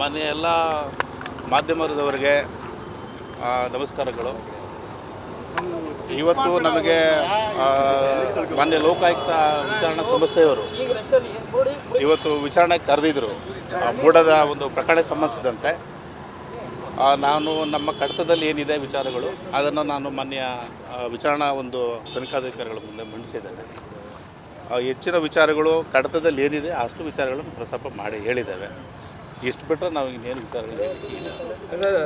ಮಾನ್ಯ ಎಲ್ಲ ಮಾಧ್ಯಮದವರಿಗೆ ನಮಸ್ಕಾರಗಳು. ಇವತ್ತು ನಮಗೆ ಮಾನ್ಯ ಲೋಕಾಯುಕ್ತ ವಿಚಾರಣಾ ಸಂಸ್ಥೆಯವರು ಇವತ್ತು ವಿಚಾರಣೆಗೆ ಕರೆದಿದ್ರು. ಆ, ಮೂಡದ ಒಂದು ಪ್ರಕರಣಕ್ಕೆ ಸಂಬಂಧಿಸಿದಂತೆ. ನಾನು ನಮ್ಮ ಕಡತದಲ್ಲಿ ಏನಿದೆ ವಿಚಾರಗಳು ಅದನ್ನು ನಾನು ಮಾನ್ಯ ವಿಚಾರಣಾ ಒಂದು ತನಿಖಾಧಿಕಾರಿಗಳ ಮುಂದೆ ಮಂಡಿಸಿದ್ದೇನೆ. ಹೆಚ್ಚಿನ ವಿಚಾರಗಳು ಕಡತದಲ್ಲಿ ಏನಿದೆ ಅಷ್ಟು ವಿಚಾರಗಳನ್ನು ಪ್ರಸ್ತಾಪ ಮಾಡಿ ಹೇಳಿದ್ದೇವೆ. ಇಷ್ಟು ಬಿಟ್ಟರೆ ನಾವು ಇನ್ನೇನು ವಿಚಾರಗಳು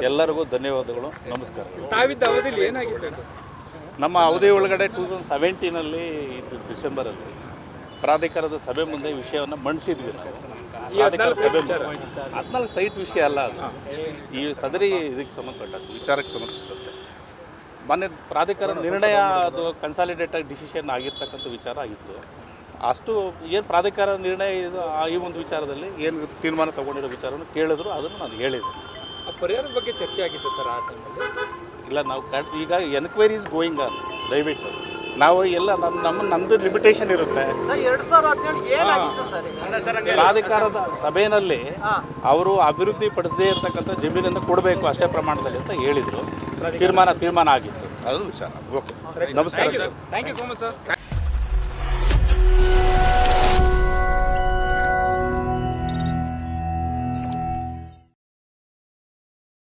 ಎಲ್ಲರಿಗೂ ಧನ್ಯವಾದಗಳು ನಮಸ್ಕಾರ. ತಾವಿದ್ದ ಅವಧಿಯಲ್ಲಿ ಏನಾಗಿತ್ತು ನಮ್ಮ ಅವಧಿ ಒಳಗಡೆ ಟೂ ತೌಸಂಡ್ ಸೆವೆಂಟೀನಲ್ಲಿ ಇದು ಡಿಸೆಂಬರಲ್ಲಿ ಪ್ರಾಧಿಕಾರದ ಸಭೆ ಮುಂದೆ ವಿಷಯವನ್ನು ಮಂಡಿಸಿದ್ವಿ ನಾವು. ಪ್ರಾಧಿಕಾರ ಸಭೆ ಹದಿನಾಲ್ಕು ಸೈಟ್ ವಿಷಯ ಅಲ್ಲ ಅದು. ಈ ಸದರಿ ಇದಕ್ಕೆ ಸಂಬಂಧಪಟ್ಟದ್ದು ವಿಚಾರಕ್ಕೆ ಸಂಬಂಧಿಸಿದಂತೆ. ಮೊನ್ನೆ ಪ್ರಾಧಿಕಾರದ ನಿರ್ಣಯ ಅದು ಕನ್ಸಾಲಿಡೇಟೆಡ್ ಡಿಸಿಷನ್ ಆಗಿರ್ತಕ್ಕಂಥ ವಿಚಾರ ಆಗಿತ್ತು. ಅಷ್ಟು ಏನು ಪ್ರಾಧಿಕಾರ ನಿರ್ಣಯ ಇದು ಆ- ಈ ಒಂದು ವಿಚಾರದಲ್ಲಿ ಏನು ತೀರ್ಮಾನ ತಗೊಂಡಿರೋ ವಿಚಾರವನ್ನು ಕೇಳಿದ್ರು ಅದನ್ನು ನಾನು ಹೇಳಿದೆ. ಆ ಪರಿಹಾರದ ಬಗ್ಗೆ ಚರ್ಚೆ ಆಗಿತ್ತು ಸರ್ ಆ ಟೈಮಲ್ಲಿ? ಇಲ್ಲ ನಾವು ಕಡ್ ಈಗ ಎನ್ಕ್ವೈರಿ ಇಸ್ ಗೋಯಿಂಗ್ ಆನ್ ದಯವಿಟ್ಟು. ನಾವು ಎಲ್ಲ ನಮ್ಮ ನಮ್ಮ ನಮ್ಮದು ಲಿಮಿಟೇಷನ್ ಇರುತ್ತೆ. ಎರಡು ಸಾವಿರ ಸಾವಿರದ ಹದಿನೇಳು ಏನಾಗಿತ್ತು ಸರ್ ಪ್ರಾಧಿಕಾರದ ಸಭೆಯಲ್ಲಿ ಅವರು ಅಭಿವೃದ್ಧಿ ಪಡಿಸದೇ ಇರತಕ್ಕಂಥ ಜಮೀನನ್ನು ಕೊಡಬೇಕು ಅಷ್ಟೇ ಪ್ರಮಾಣದಲ್ಲಿ ಅಂತ ಹೇಳಿದರು. ತೀರ್ಮಾನ ತೀರ್ಮಾನ ಆಗಿತ್ತು. ಅದು ವಿಚಾರ. ಓಕೆ ನಮಸ್ಕಾರ. Thank you so much sir